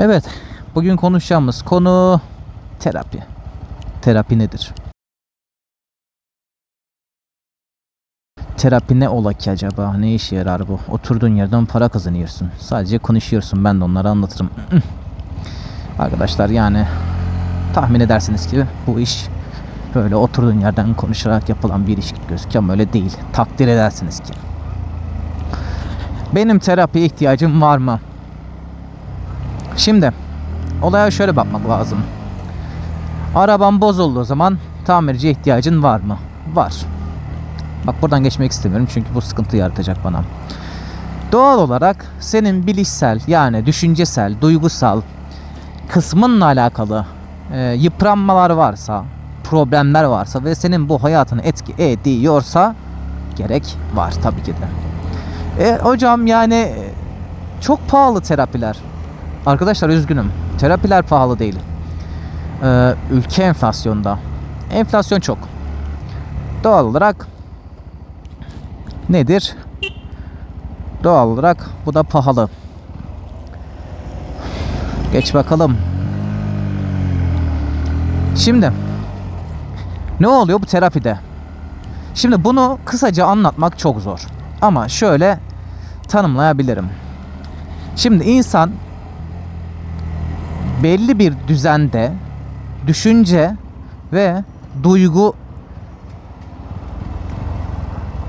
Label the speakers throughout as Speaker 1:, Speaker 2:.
Speaker 1: Evet, bugün konuşacağımız konu terapi. Terapi nedir? Terapi ne ola ki acaba? Ne işe yarar bu? Oturduğun yerden para kazanıyorsun. Sadece konuşuyorsun. Ben de onlara anlatırım. Arkadaşlar yani tahmin edersiniz ki bu iş böyle oturduğun yerden konuşarak yapılan bir iş gözüküyor ama öyle değil. Takdir edersiniz ki. Benim terapiye ihtiyacım var mı? Şimdi olaya şöyle bakmak lazım. Araban bozulduğu zaman tamirciye ihtiyacın var mı? Var. Bak buradan geçmek istemiyorum çünkü bu sıkıntı yaratacak bana. Doğal olarak senin bilişsel yani düşüncesel, duygusal kısmınla alakalı e, yıpranmalar varsa, problemler varsa ve senin bu hayatını etki ediyorsa gerek var tabii ki de. E, hocam yani e, çok pahalı terapiler. Arkadaşlar üzgünüm. Terapiler pahalı değil. Ee, ülke enflasyonda. Enflasyon çok. Doğal olarak nedir? Doğal olarak bu da pahalı. Geç bakalım. Şimdi ne oluyor bu terapide? Şimdi bunu kısaca anlatmak çok zor. Ama şöyle tanımlayabilirim. Şimdi insan belli bir düzende düşünce ve duygu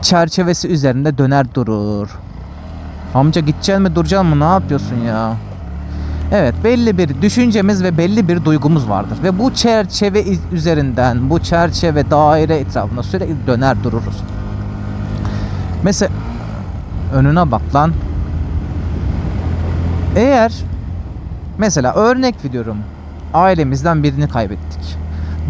Speaker 1: çerçevesi üzerinde döner durur. Amca gideceksin mi duracaksın mı ne yapıyorsun ya? Evet belli bir düşüncemiz ve belli bir duygumuz vardır. Ve bu çerçeve üzerinden bu çerçeve daire etrafında sürekli döner dururuz. Mesela önüne bak lan. Eğer Mesela örnek veriyorum. Ailemizden birini kaybettik.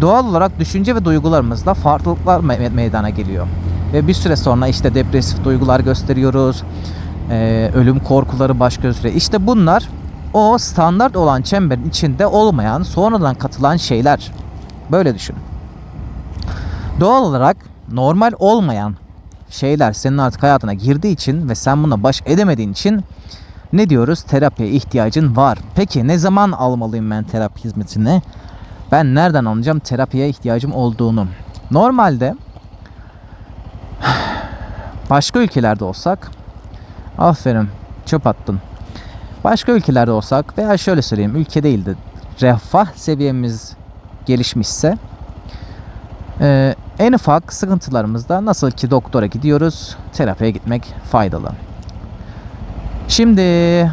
Speaker 1: Doğal olarak düşünce ve duygularımızda farklılıklar me- meydana geliyor. Ve bir süre sonra işte depresif duygular gösteriyoruz. Ee, ölüm korkuları baş gösteriyor. İşte bunlar o standart olan çemberin içinde olmayan, sonradan katılan şeyler. Böyle düşün. Doğal olarak normal olmayan şeyler senin artık hayatına girdiği için ve sen buna baş edemediğin için ne diyoruz? Terapiye ihtiyacın var. Peki ne zaman almalıyım ben terapi hizmetini? Ben nereden anlayacağım terapiye ihtiyacım olduğunu? Normalde başka ülkelerde olsak aferin çöp attın. Başka ülkelerde olsak veya şöyle söyleyeyim ülke değildi. Refah seviyemiz gelişmişse e, en ufak sıkıntılarımızda nasıl ki doktora gidiyoruz terapiye gitmek faydalı. Şimdi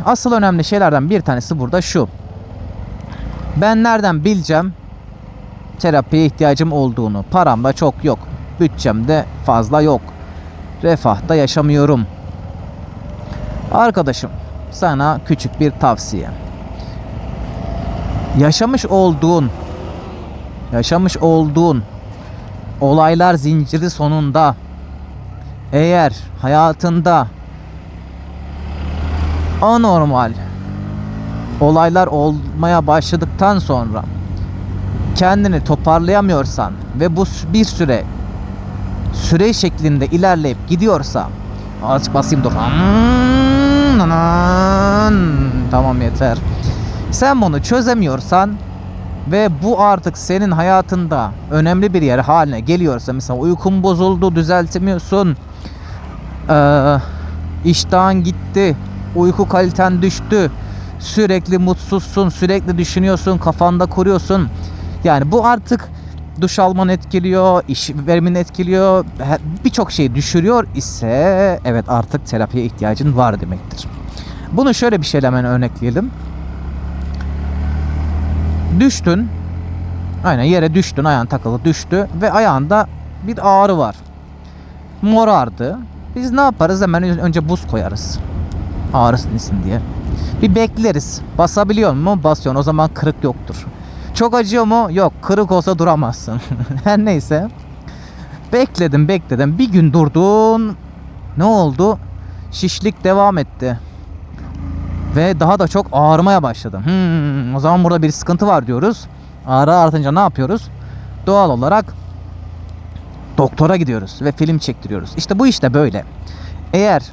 Speaker 1: asıl önemli şeylerden bir tanesi burada şu. Ben nereden bileceğim terapiye ihtiyacım olduğunu? Param da çok yok. Bütçem de fazla yok. Refahta yaşamıyorum. Arkadaşım sana küçük bir tavsiye. Yaşamış olduğun yaşamış olduğun olaylar zinciri sonunda eğer hayatında anormal olaylar olmaya başladıktan sonra kendini toparlayamıyorsan ve bu bir süre süre şeklinde ilerleyip gidiyorsa azıcık basayım dur. Tamam yeter. Sen bunu çözemiyorsan ve bu artık senin hayatında önemli bir yer haline geliyorsa mesela uykun bozuldu düzeltemiyorsun ee, iştahın gitti uyku kaliten düştü. Sürekli mutsuzsun, sürekli düşünüyorsun, kafanda kuruyorsun. Yani bu artık duş almanı etkiliyor, iş verimini etkiliyor, birçok şeyi düşürüyor ise evet artık terapiye ihtiyacın var demektir. Bunu şöyle bir şeyle hemen örnekleyelim. Düştün, aynen yere düştün, ayağın takılı düştü ve ayağında bir ağrı var. Morardı. Biz ne yaparız? Hemen önce buz koyarız ağrısın insin diye. Bir bekleriz. Basabiliyor mu? Basıyorsun. O zaman kırık yoktur. Çok acıyor mu? Yok. Kırık olsa duramazsın. Her neyse. Bekledim bekledim. Bir gün durdun. Ne oldu? Şişlik devam etti. Ve daha da çok ağrımaya başladı. Hmm, o zaman burada bir sıkıntı var diyoruz. Ağrı artınca ne yapıyoruz? Doğal olarak doktora gidiyoruz ve film çektiriyoruz. İşte bu işte böyle. Eğer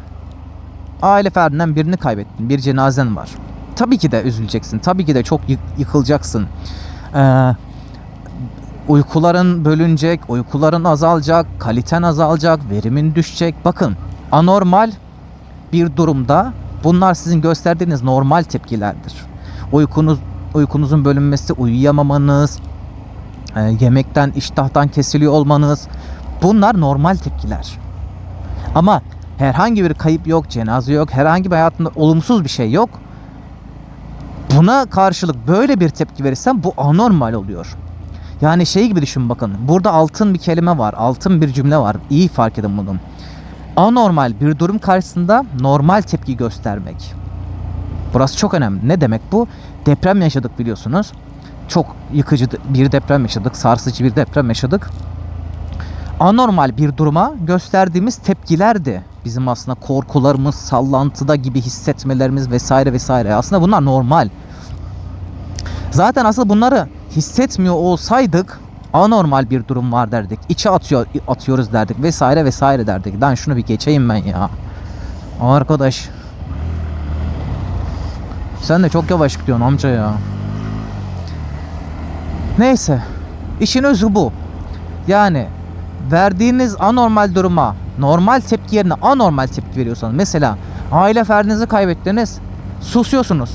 Speaker 1: aile ferdinden birini kaybettin. Bir cenazen var. tabii ki de üzüleceksin. Tabii ki de çok yık- yıkılacaksın. Ee, uykuların bölünecek, uykuların azalacak, kaliten azalacak, verimin düşecek. Bakın anormal bir durumda bunlar sizin gösterdiğiniz normal tepkilerdir. Uykunuz uykunuzun bölünmesi, uyuyamamanız, e, yemekten, iştahtan kesiliyor olmanız bunlar normal tepkiler. Ama herhangi bir kayıp yok, cenaze yok, herhangi bir hayatında olumsuz bir şey yok. Buna karşılık böyle bir tepki verirsen bu anormal oluyor. Yani şey gibi düşün bakın. Burada altın bir kelime var. Altın bir cümle var. İyi fark edin bunu. Anormal bir durum karşısında normal tepki göstermek. Burası çok önemli. Ne demek bu? Deprem yaşadık biliyorsunuz. Çok yıkıcı bir deprem yaşadık. Sarsıcı bir deprem yaşadık. Anormal bir duruma gösterdiğimiz tepkilerdi. Bizim aslında korkularımız, sallantıda gibi hissetmelerimiz vesaire vesaire. Aslında bunlar normal. Zaten aslında bunları hissetmiyor olsaydık anormal bir durum var derdik. İçe atıyor atıyoruz derdik vesaire vesaire derdik. Ben şunu bir geçeyim ben ya. Arkadaş. Sen de çok yavaş gidiyorsun amca ya. Neyse. İşin özü bu. Yani verdiğiniz anormal duruma normal tepki yerine anormal tepki veriyorsanız mesela aile ferdinizi kaybettiniz susuyorsunuz.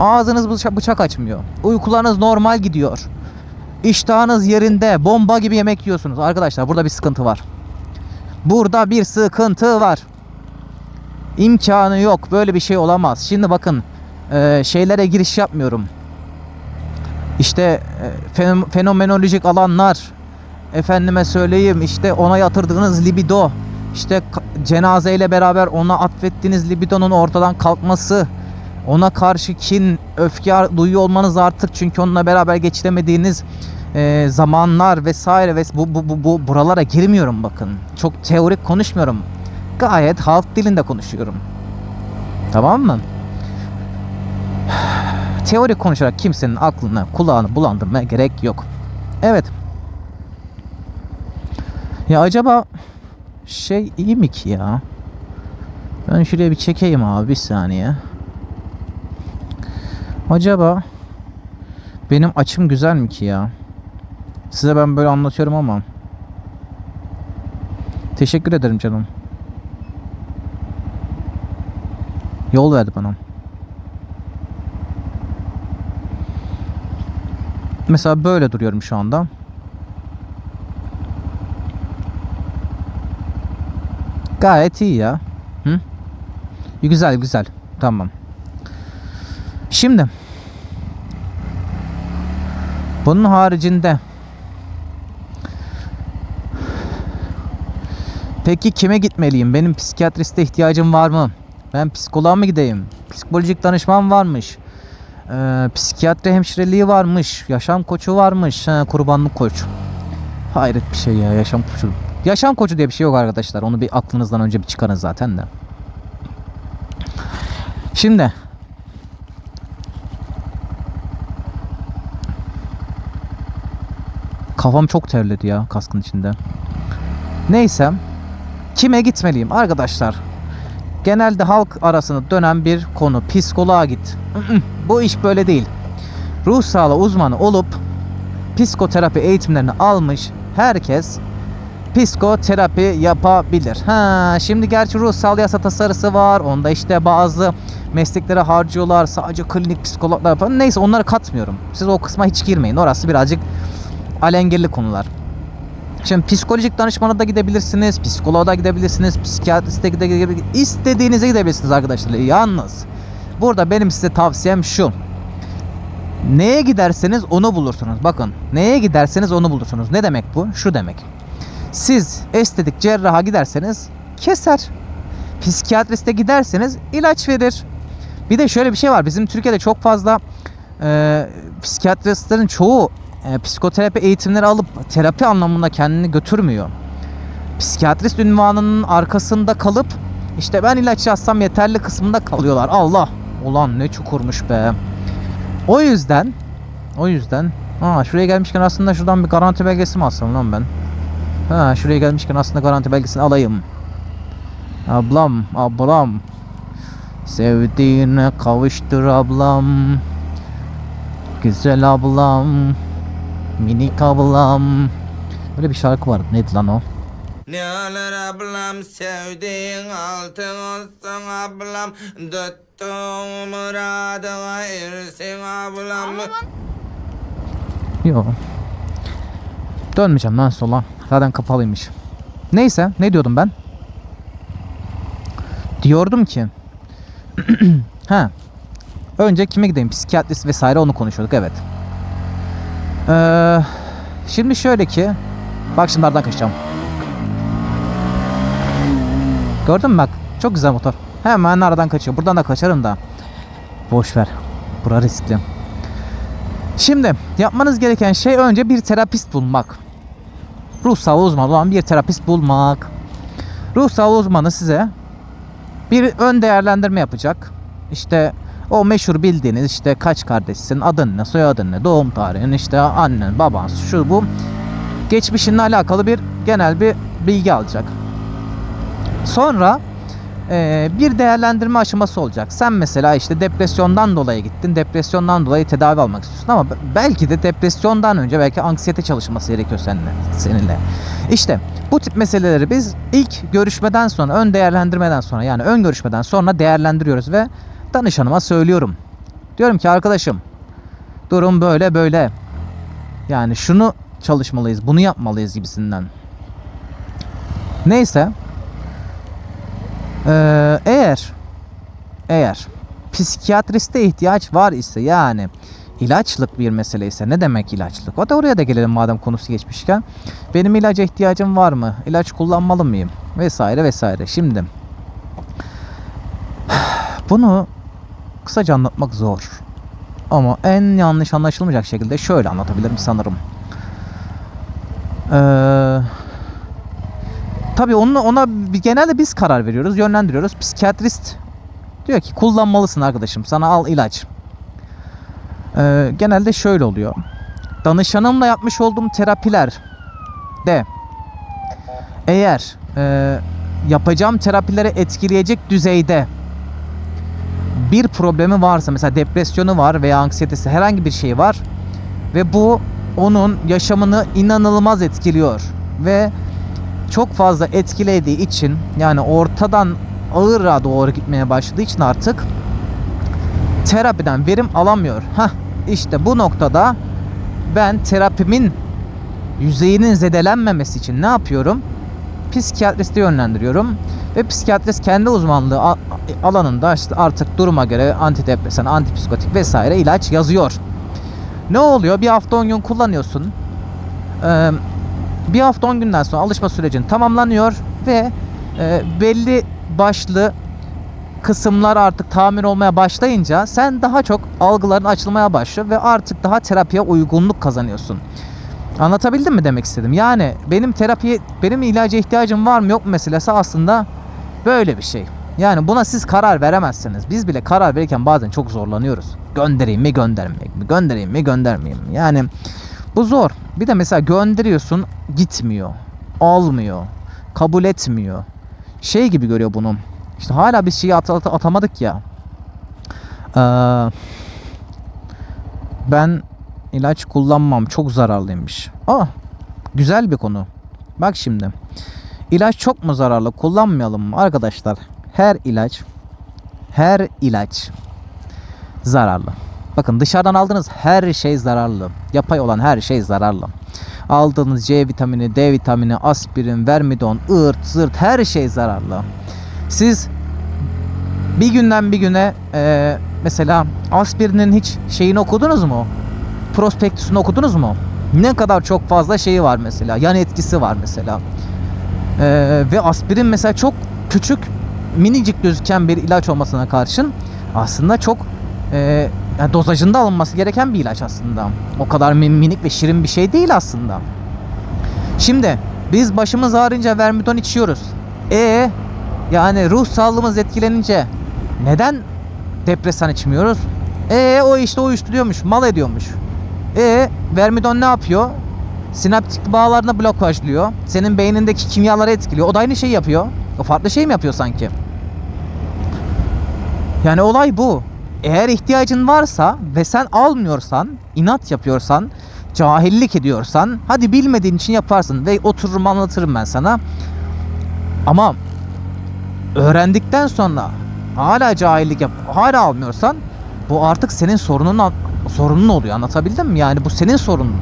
Speaker 1: Ağzınız bıçak, açmıyor. Uykularınız normal gidiyor. İştahınız yerinde. Bomba gibi yemek yiyorsunuz. Arkadaşlar burada bir sıkıntı var. Burada bir sıkıntı var. İmkanı yok. Böyle bir şey olamaz. Şimdi bakın e, şeylere giriş yapmıyorum. İşte e, fen- fenomenolojik alanlar, efendime söyleyeyim işte ona yatırdığınız libido, işte cenazeyle beraber ona atfettiğiniz libidonun ortadan kalkması, ona karşı kin, öfke duyuyor olmanız artık çünkü onunla beraber geçiremediğiniz e, zamanlar vesaire ve bu, bu, bu, bu buralara girmiyorum bakın. Çok teorik konuşmuyorum. Gayet halk dilinde konuşuyorum. Tamam mı? Teorik konuşarak kimsenin aklını, kulağını bulandırmaya gerek yok. Evet. Ya acaba şey iyi mi ki ya? Ben şuraya bir çekeyim abi bir saniye. Acaba benim açım güzel mi ki ya? Size ben böyle anlatıyorum ama. Teşekkür ederim canım. Yol verdi bana. Mesela böyle duruyorum şu anda. Gayet iyi ya. Hı? Güzel güzel. Tamam. Şimdi bunun haricinde Peki kime gitmeliyim? Benim psikiyatriste ihtiyacım var mı? Ben psikoloğa mı gideyim? Psikolojik danışman varmış. Ee, psikiyatri hemşireliği varmış. Yaşam koçu varmış. Ha, kurbanlık koç. Hayret bir şey ya yaşam koçu. Yaşam koçu diye bir şey yok arkadaşlar. Onu bir aklınızdan önce bir çıkarın zaten de. Şimdi Kafam çok terledi ya kaskın içinde. Neyse. Kime gitmeliyim arkadaşlar? Genelde halk arasında dönen bir konu. Psikoloğa git. Bu iş böyle değil. Ruh sağlığı uzmanı olup psikoterapi eğitimlerini almış herkes psikoterapi yapabilir. Ha, şimdi gerçi ruh sağlığı yasa tasarısı var. Onda işte bazı mesleklere harcıyorlar. Sadece klinik psikologlar falan. Neyse onları katmıyorum. Siz o kısma hiç girmeyin. Orası birazcık alengirli konular. Şimdi psikolojik danışmana da gidebilirsiniz, psikoloğa da gidebilirsiniz, psikiyatriste gidebilirsiniz, istediğinize gidebilirsiniz arkadaşlar. Yalnız burada benim size tavsiyem şu. Neye giderseniz onu bulursunuz. Bakın neye giderseniz onu bulursunuz. Ne demek bu? Şu demek. Siz estetik cerraha giderseniz keser. Psikiyatriste giderseniz ilaç verir. Bir de şöyle bir şey var. Bizim Türkiye'de çok fazla e, psikiyatristlerin çoğu e, psikoterapi eğitimleri alıp terapi anlamında kendini götürmüyor. Psikiyatrist ünvanının arkasında kalıp işte ben ilaç yazsam yeterli kısmında kalıyorlar. Allah! Ulan ne çukurmuş be. O yüzden o yüzden ha şuraya gelmişken aslında şuradan bir garanti belgesi mi alsam lan ben? Ha şuraya gelmişken aslında garanti belgesini alayım. Ablam, ablam. Sevdiğine kavuştur ablam. Güzel ablam. Minik ablam. Böyle bir şarkı var. Neydi lan o?
Speaker 2: Ne alır ablam sevdiğin altın olsun ablam Tuttuğun muradına ersin ablam
Speaker 1: Yok. Dönmeyeceğim lan sola. Zaten kapalıymış. Neyse ne diyordum ben? Diyordum ki ha önce kime gideyim psikiyatrist vesaire onu konuşuyorduk evet. Ee, şimdi şöyle ki bak şimdi aradan kaçacağım. Gördün mü bak çok güzel motor. Hemen aradan kaçıyor. Buradan da kaçarım da. Boş ver. Bura riskli. Şimdi yapmanız gereken şey önce bir terapist bulmak. Ruh sağlığı olan bir terapist bulmak. Ruh sağlığı uzmanı size bir ön değerlendirme yapacak. İşte o meşhur bildiğiniz işte kaç kardeşsin, adın ne, soyadın ne, doğum tarihin, işte annen, baban, şu bu. Geçmişinle alakalı bir genel bir bilgi alacak. Sonra e, bir değerlendirme aşaması olacak. Sen mesela işte depresyondan dolayı gittin. Depresyondan dolayı tedavi almak istiyorsun ama be- belki de depresyondan önce belki anksiyete çalışması gerekiyor seninle. seninle. İşte bu tip meseleleri biz ilk görüşmeden sonra, ön değerlendirmeden sonra yani ön görüşmeden sonra değerlendiriyoruz ve danışanıma söylüyorum. Diyorum ki arkadaşım durum böyle böyle. Yani şunu çalışmalıyız, bunu yapmalıyız gibisinden. Neyse. Ee, eğer eğer psikiyatriste ihtiyaç var ise yani ilaçlık bir mesele ise ne demek ilaçlık? O da oraya da gelelim madem konusu geçmişken. Benim ilaca ihtiyacım var mı? İlaç kullanmalı mıyım? Vesaire vesaire. Şimdi bunu kısaca anlatmak zor. Ama en yanlış anlaşılmayacak şekilde şöyle anlatabilirim sanırım. Eee Tabii onu, ona genelde biz karar veriyoruz, yönlendiriyoruz. Psikiyatrist diyor ki kullanmalısın arkadaşım. Sana al ilaç. Ee, genelde şöyle oluyor. Danışanımla yapmış olduğum terapiler de eğer e, yapacağım terapileri etkileyecek düzeyde bir problemi varsa mesela depresyonu var veya anksiyetesi herhangi bir şey var ve bu onun yaşamını inanılmaz etkiliyor ve çok fazla etkilediği için yani ortadan ağıra doğru gitmeye başladığı için artık terapiden verim alamıyor. Hah işte bu noktada ben terapimin yüzeyinin zedelenmemesi için ne yapıyorum? Psikiyatriste yönlendiriyorum ve psikiyatrist kendi uzmanlığı alanında işte artık duruma göre antidepresan, antipsikotik vesaire ilaç yazıyor. Ne oluyor? Bir hafta 10 gün kullanıyorsun. Ee, bir hafta 10 günden sonra alışma sürecin tamamlanıyor ve e, belli başlı kısımlar artık tamir olmaya başlayınca sen daha çok algıların açılmaya başlıyor ve artık daha terapiye uygunluk kazanıyorsun. Anlatabildim mi demek istedim? Yani benim terapiye, benim ilaca ihtiyacım var mı yok mu meselesi aslında böyle bir şey. Yani buna siz karar veremezsiniz. Biz bile karar verirken bazen çok zorlanıyoruz. Göndereyim mi göndermeyeyim mi? Göndereyim mi göndermeyeyim mi? Yani bu zor. Bir de mesela gönderiyorsun gitmiyor. Almıyor. Kabul etmiyor. Şey gibi görüyor bunu. İşte hala bir şeyi at- at- atamadık ya. Ee, ben ilaç kullanmam çok zararlıymış. Ah güzel bir konu. Bak şimdi. İlaç çok mu zararlı? Kullanmayalım mı? Arkadaşlar her ilaç her ilaç zararlı. Bakın dışarıdan aldığınız her şey zararlı. Yapay olan her şey zararlı. Aldığınız C vitamini, D vitamini, aspirin, vermidon, ırt, zırt her şey zararlı. Siz bir günden bir güne e, mesela aspirinin hiç şeyini okudunuz mu? Prospektüsünü okudunuz mu? Ne kadar çok fazla şeyi var mesela. Yan etkisi var mesela. E, ve aspirin mesela çok küçük minicik gözüken bir ilaç olmasına karşın aslında çok e, yani dozajında alınması gereken bir ilaç aslında. O kadar min- minik ve şirin bir şey değil aslında. Şimdi biz başımız ağrınca vermidon içiyoruz. E yani ruh sağlığımız etkilenince neden depresan içmiyoruz? E o işte uyuşturuyormuş, mal ediyormuş. E vermidon ne yapıyor? Sinaptik bağlarını blokajlıyor. Senin beynindeki kimyaları etkiliyor. O da aynı şeyi yapıyor. O farklı şey mi yapıyor sanki? Yani olay bu. Eğer ihtiyacın varsa ve sen almıyorsan, inat yapıyorsan, cahillik ediyorsan, hadi bilmediğin için yaparsın ve otururum anlatırım ben sana. Ama öğrendikten sonra hala cahillik yap, hala almıyorsan bu artık senin sorunun sorunun oluyor. Anlatabildim mi? Yani bu senin sorunun.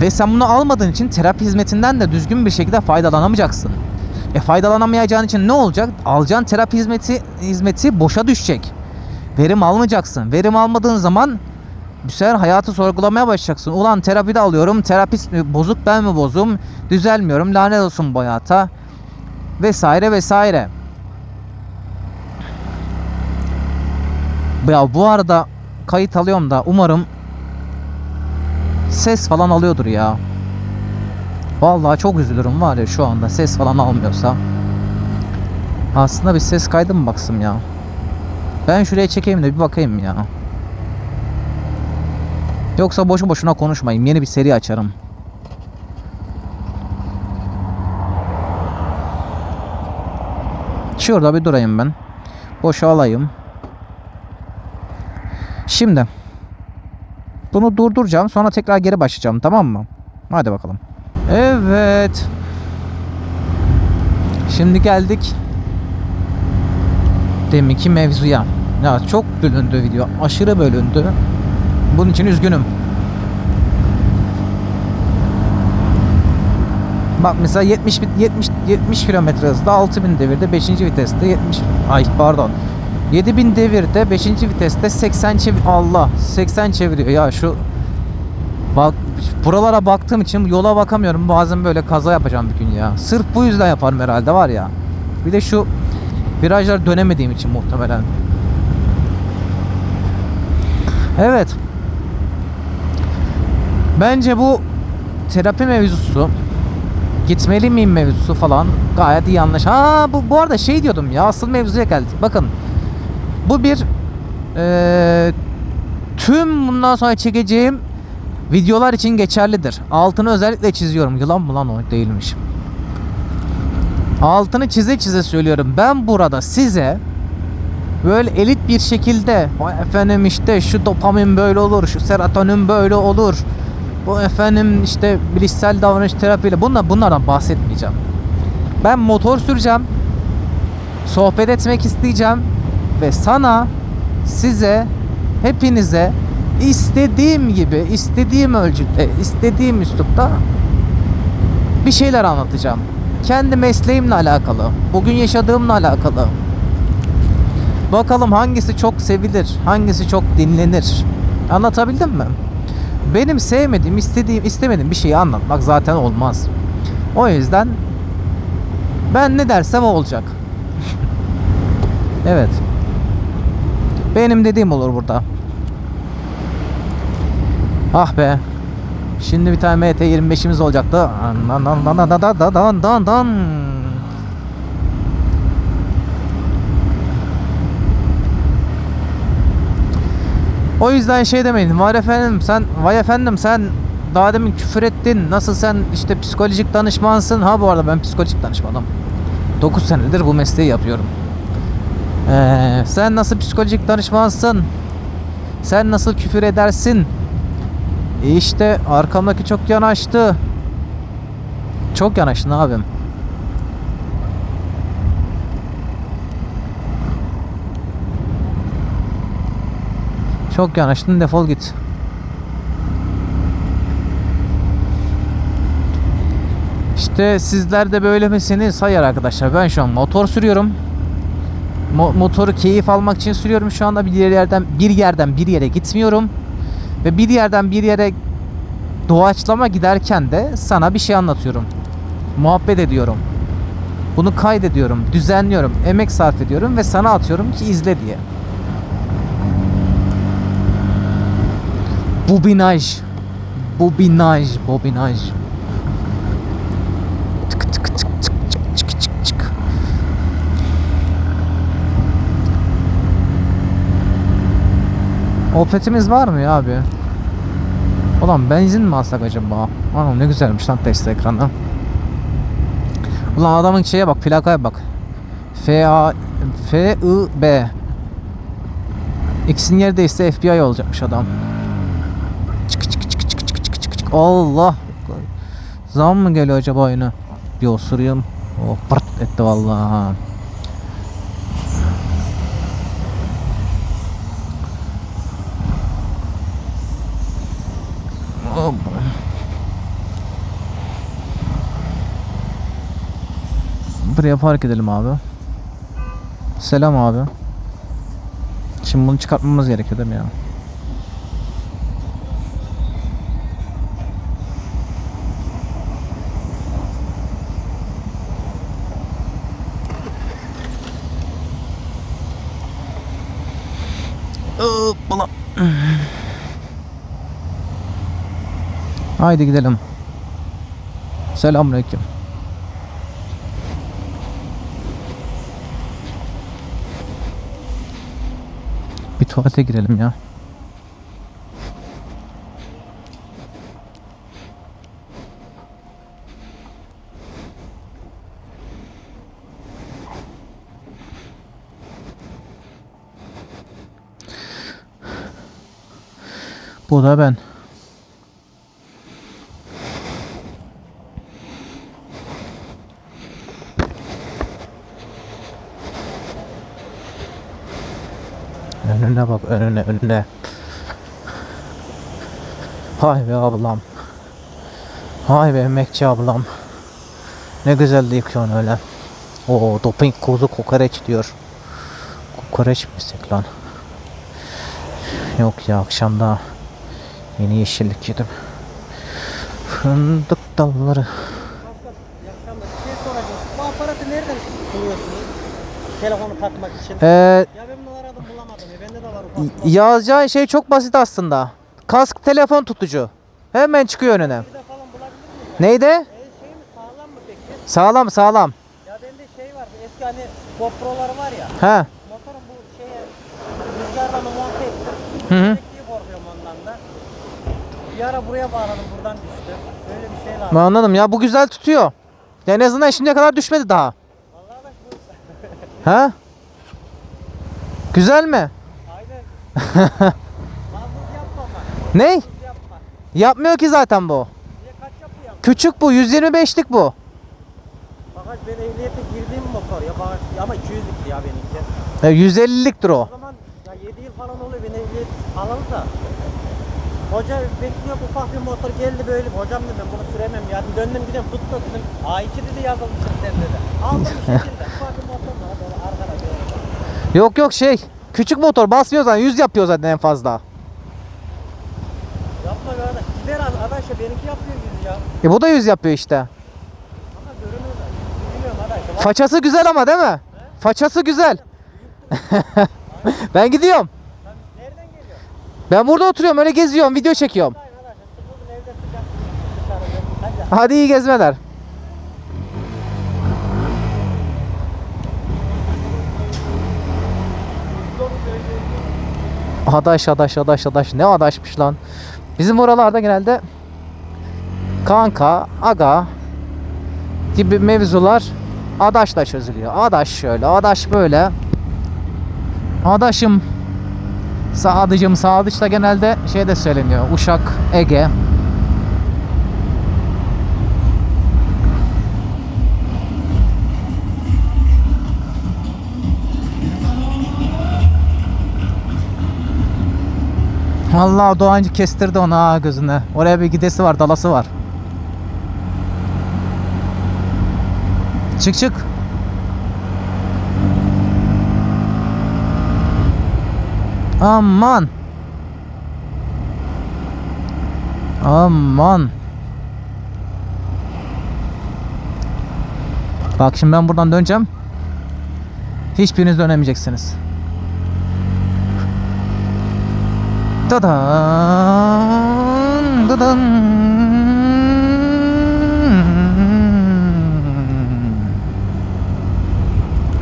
Speaker 1: Ve sen bunu almadığın için terapi hizmetinden de düzgün bir şekilde faydalanamayacaksın. E faydalanamayacağın için ne olacak? Alacağın terapi hizmeti hizmeti boşa düşecek. Verim almayacaksın. Verim almadığın zaman bu sefer hayatı sorgulamaya başlayacaksın. Ulan terapi de alıyorum. Terapist mi bozuk ben mi bozum? Düzelmiyorum. Lanet olsun bu hayata. Vesaire vesaire. Ya bu arada kayıt alıyorum da umarım ses falan alıyordur ya. Vallahi çok üzülürüm var ya şu anda ses falan almıyorsa. Aslında bir ses kaydı mı baksın ya? Ben şuraya çekeyim de bir bakayım ya. Yoksa boşu boşuna konuşmayayım. Yeni bir seri açarım. Şurada bir durayım ben. Boşa alayım. Şimdi bunu durduracağım. Sonra tekrar geri başlayacağım. Tamam mı? Hadi bakalım. Evet. Şimdi geldik deminki mevzuya. Ya çok bölündü video. Aşırı bölündü. Bunun için üzgünüm. Bak mesela 70 bit- 70 70 kilometre hızda 6000 devirde 5. viteste 70 ay pardon 7000 devirde 5. viteste 80 çevir Allah 80 çeviriyor ya şu bak buralara baktığım için yola bakamıyorum bazen böyle kaza yapacağım bir gün ya sırf bu yüzden yaparım herhalde var ya bir de şu virajlar dönemediğim için muhtemelen evet bence bu terapi mevzusu gitmeli miyim mevzusu falan gayet iyi yanlış. Ha bu, bu arada şey diyordum ya asıl mevzuya geldik. Bakın bu bir eee, tüm bundan sonra çekeceğim videolar için geçerlidir. Altını özellikle çiziyorum. Yılan mı lan o değilmiş. Altını çize çize söylüyorum. Ben burada size böyle elit bir şekilde "Vay efendim işte şu dopamin böyle olur, şu serotonin böyle olur. Bu efendim işte bilişsel davranış terapiyle bunlar bunlardan bahsetmeyeceğim. Ben motor süreceğim. Sohbet etmek isteyeceğim ve sana size hepinize istediğim gibi, istediğim ölçüde, istediğim üslupta bir şeyler anlatacağım. Kendi mesleğimle alakalı, bugün yaşadığımla alakalı. Bakalım hangisi çok sevilir, hangisi çok dinlenir. Anlatabildim mi? Benim sevmediğim, istediğim, istemediğim bir şeyi anlatmak zaten olmaz. O yüzden ben ne dersem o olacak. evet. Benim dediğim olur burada. Ah be. Şimdi bir tane MT25'imiz olacaktı. Dan dan dan dan dan dan dan dan. O yüzden şey demeyin. Var efendim sen, vay efendim sen daha demin küfür ettin. Nasıl sen işte psikolojik danışmansın. Ha bu arada ben psikolojik danışmanım. 9 senedir bu mesleği yapıyorum. Ee, sen nasıl psikolojik danışmansın? Sen nasıl küfür edersin? E işte arkamdaki çok yanaştı. Çok yanaştın abim. Çok yanaştın defol git. İşte sizler de böyle misiniz? Hayır arkadaşlar ben şu an motor sürüyorum. Mo- motoru keyif almak için sürüyorum şu anda bir yerden bir yerden bir yere gitmiyorum. Ve bir yerden bir yere doğaçlama giderken de sana bir şey anlatıyorum. Muhabbet ediyorum. Bunu kaydediyorum, düzenliyorum, emek sarf ediyorum ve sana atıyorum ki izle diye. Bobinaj. Bobinaj, bobinaj. Tık tık tık tık çık çık çık çık. Opetimiz var mı ya abi? Ulan benzin mi alsak acaba? Anam ne güzelmiş lan test ekranı. Ulan adamın şeye bak plakaya bak. F A F I B. İkisinin yeri değişse FBI olacakmış adam. Çık çık çık çık çık çık çık çık. Allah. Zam mı geliyor acaba oyuna? Bir osurayım. Oh pırt etti vallahi. Buraya park edelim abi. Selam abi. Şimdi bunu çıkartmamız gerekiyor değil mi ya? Hoppala. Haydi gidelim. Selamünaleyküm. Tuvalete girelim ya. Bu da ben. Önüne bak önüne önüne. Hay be ablam. Hay be emekçi ablam. Ne güzel de yıkıyorsun öyle. Oo doping kuzu kokoreç diyor. Kokoreç mi lan? Yok ya akşamda yeni yeşillik yedim. Fındık dalları.
Speaker 3: Şey. Bu aparatı nereden buluyorsunuz? Telefonu takmak için.
Speaker 1: Ee,
Speaker 3: Ya ben bunu aradım bulamadım. Ya bende de var ufak ufak.
Speaker 1: Yazacağın şey çok basit aslında. Kask telefon tutucu. Hemen çıkıyor önüne. Neydi?
Speaker 3: E, şey mi sağlam mı peki?
Speaker 1: Sağlam sağlam.
Speaker 3: Ya bende şey var. Eski hani GoPro'ları var ya.
Speaker 1: He.
Speaker 3: Motorun bu şeye rüzgardan monte ettim.
Speaker 1: Hı hı.
Speaker 3: Korkuyorum ondan da. Bir ara buraya bağladım. Buradan düştü. Böyle bir şey lazım.
Speaker 1: anladım ya bu güzel tutuyor. Ya en azından şimdiye kadar düşmedi daha.
Speaker 3: Vallahi bak bu.
Speaker 1: Ha? Güzel mi?
Speaker 3: Aynen. Mahmut yapma ama.
Speaker 1: Ne? Yapmıyor ki zaten bu. Küçük bu 125'lik bu.
Speaker 3: Bagaj ben ehliyete girdiğim motor ya bagaj ama 200'lüktü ya benimki.
Speaker 1: E, 150'liktir
Speaker 3: O
Speaker 1: o.
Speaker 3: zaman ya 7 yıl falan oluyor ben ehliyet alalı da. Hoca bekliyor ufak bir motor geldi böyle hocam dedim bunu süremem ya döndüm gidiyorum tuttu dedim A2 dedi yazılmışım sen dedi. Aldım bir şekilde ufak bir motor böyle arkada böyle.
Speaker 1: Yok yok şey. Küçük motor basmıyor zaten 100 yapıyor zaten en fazla.
Speaker 3: Yapma kardeş gider arkadaş ya benimki yapıyor yüz ya.
Speaker 1: E bu da 100 yapıyor işte.
Speaker 3: Ama görünüyor da bilmiyorum arkadaş.
Speaker 1: Façası güzel ama değil mi? Façası güzel. ben gidiyorum.
Speaker 3: Sen nereden geliyor?
Speaker 1: Ben burada oturuyorum öyle geziyorum video çekiyorum.
Speaker 3: Hadi
Speaker 1: iyi gezmeler. Adaş adaş adaş adaş ne adaşmış lan. Bizim oralarda genelde kanka, aga gibi mevzular adaşla çözülüyor. Adaş şöyle, adaş böyle. Adaşım, sadıcım, sadıç da genelde şey de söyleniyor. Uşak, Ege. Allah Doğancı kestirdi onu ha gözüne. Oraya bir gidesi var, dalası var. Çık çık. Aman. Aman. Bak şimdi ben buradan döneceğim. Hiçbiriniz dönemeyeceksiniz. Dadan, dadan.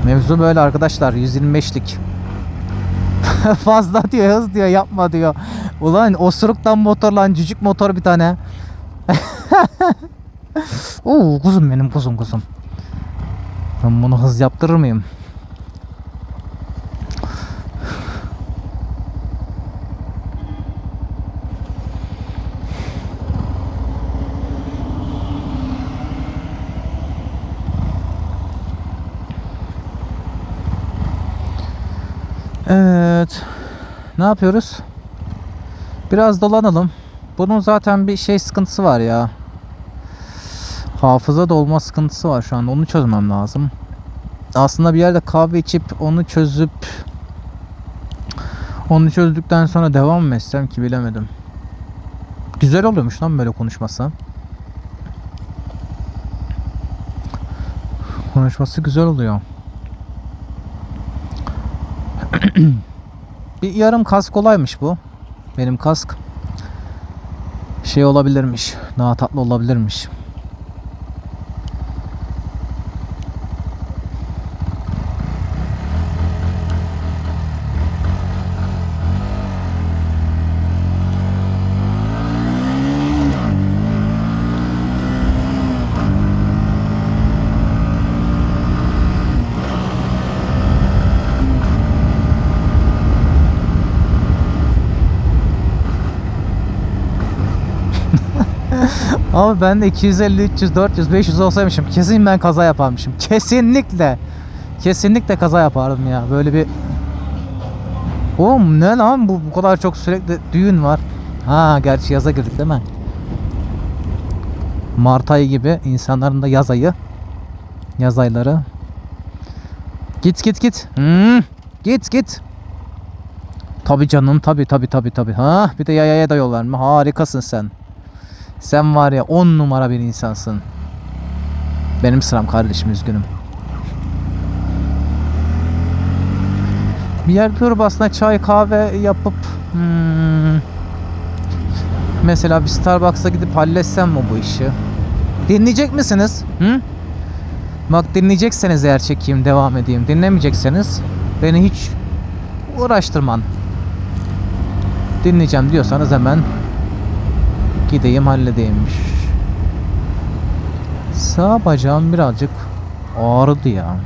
Speaker 1: Mevzu böyle arkadaşlar 125'lik. Fazla diyor hız diyor yapma diyor. Ulan osuruktan motor lan cücük motor bir tane. Oo kuzum benim kuzum kuzum. Ben bunu hız yaptırır mıyım? Evet. Ne yapıyoruz? Biraz dolanalım. Bunun zaten bir şey sıkıntısı var ya. Hafıza dolma sıkıntısı var şu anda. Onu çözmem lazım. Aslında bir yerde kahve içip onu çözüp onu çözdükten sonra devam mı etsem ki bilemedim. Güzel oluyormuş lan böyle konuşması. Konuşması güzel oluyor. Bir yarım kask olaymış bu. Benim kask. Şey olabilirmiş. Daha tatlı olabilirmiş. Abi ben de 250, 300, 400, 500 olsaymışım kesin ben kaza yaparmışım. Kesinlikle. Kesinlikle kaza yapardım ya. Böyle bir Oğlum ne lan bu bu kadar çok sürekli düğün var. Ha gerçi yaza girdik değil mi? Mart ayı gibi insanların da yaz ayı. Yaz ayları. Git git git. Hmm, git git. Tabi canım tabi tabi tabi tabi. Ha bir de yayaya da yol verme. Harikasın sen. Sen var ya 10 numara bir insansın. Benim sıram kardeşim üzgünüm. Bir yer durup aslında çay kahve yapıp hmm, mesela bir Starbucks'a gidip halletsem mi bu işi? Dinleyecek misiniz? Hı? Bak dinleyecekseniz eğer çekeyim devam edeyim. Dinlemeyecekseniz beni hiç uğraştırman. Dinleyeceğim diyorsanız hemen gideyim halledeyimmiş. Sağ bacağım birazcık ağrıdı ya.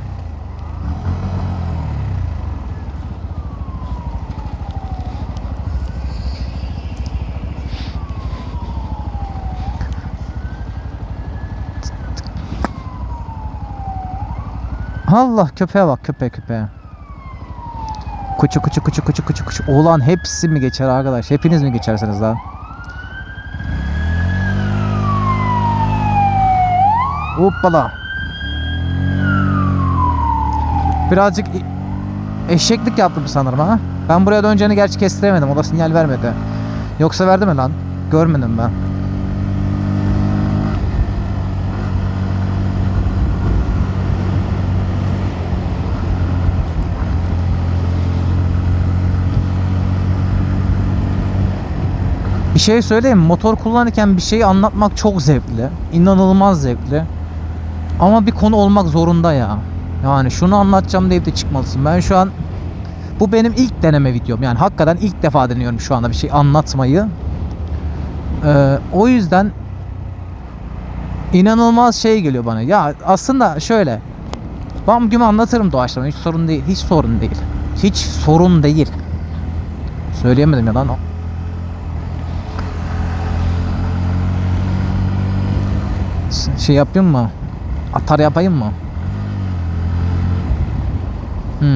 Speaker 1: Allah köpeğe bak köpeğe köpeğe. Kuçu kuçu kuçu kuçu kuçu kuçu. Ulan hepsi mi geçer arkadaş? Hepiniz mi geçersiniz lan? Hoppala. Birazcık i- eşeklik yaptım sanırım ha. Ben buraya döneceğini gerçi kestiremedim. O da sinyal vermedi. Yoksa verdi mi lan? Görmedim ben. Bir şey söyleyeyim? Motor kullanırken bir şeyi anlatmak çok zevkli. İnanılmaz zevkli. Ama bir konu olmak zorunda ya. Yani şunu anlatacağım deyip de çıkmalısın. Ben şu an bu benim ilk deneme videom. Yani hakikaten ilk defa deniyorum şu anda bir şey anlatmayı. Ee, o yüzden inanılmaz şey geliyor bana. Ya aslında şöyle. Bam güm anlatırım doğaçlama. Hiç sorun değil. Hiç sorun değil. Hiç sorun değil. Söyleyemedim ya lan. şey yapayım mı? Atar yapayım mı? Hmm.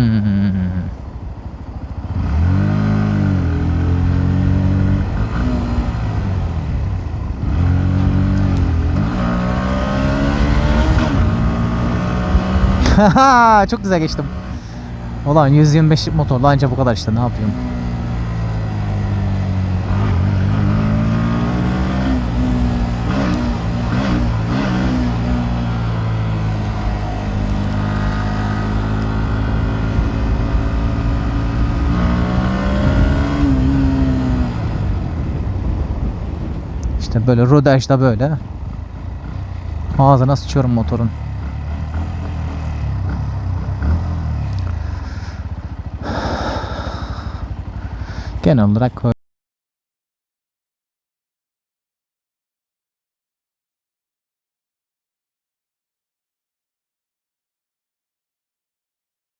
Speaker 1: Çok güzel geçtim. Ulan 125'lik motorla anca bu kadar işte ne yapayım? İşte böyle rodajda böyle. Ağzına sıçıyorum motorun. Genel olarak